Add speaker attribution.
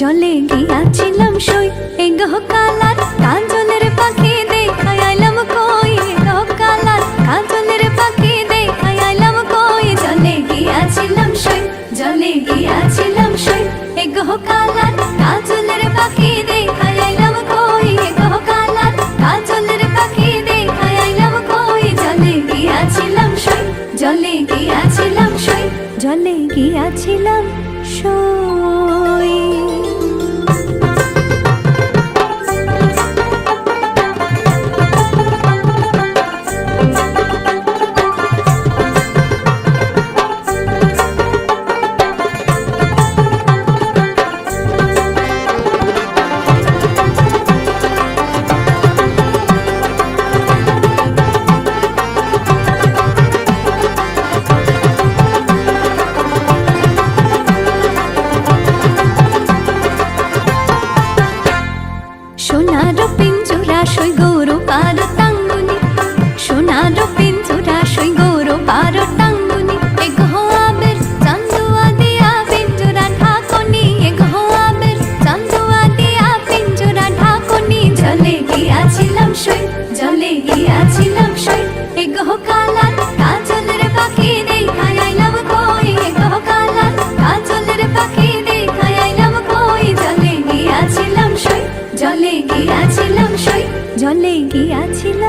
Speaker 1: জলে গিয়াছিলাম সই এগহ কালার কাজলের পাখি দেখাই আইলাম কই? এগহ কালার কাজলের পাখি দেখাই আইলাম কই? জলে গিয়াছিলাম সই, জলে গিয়াছিলাম সই। এগহ কালার কাজলের পাখি দেখাই আইলাম কই? এগহ কালার কাজলের পাখি দেখাই আইলাম কই? জলে গিয়াছিলাম সই, জলে গিয়াছিলাম সই, জলে গিয়াছিলাম সই পিঞ্জুরা সই গৌর পার টাঙ্গুনি। সোনার পিঞ্জুরা সই গৌর পার টাঙ্গুনি। এগহ আবের চান্দুয়া দিয়া পিঞ্জুরা ঢাকনি। এগহ আবের চান্দুয়া দিয়া পিঞ্জুরা ঢাকনি। জলে গিয়াছিলাম সই, জলে গিয়াছিলাম সই। এগহ কালা 一起。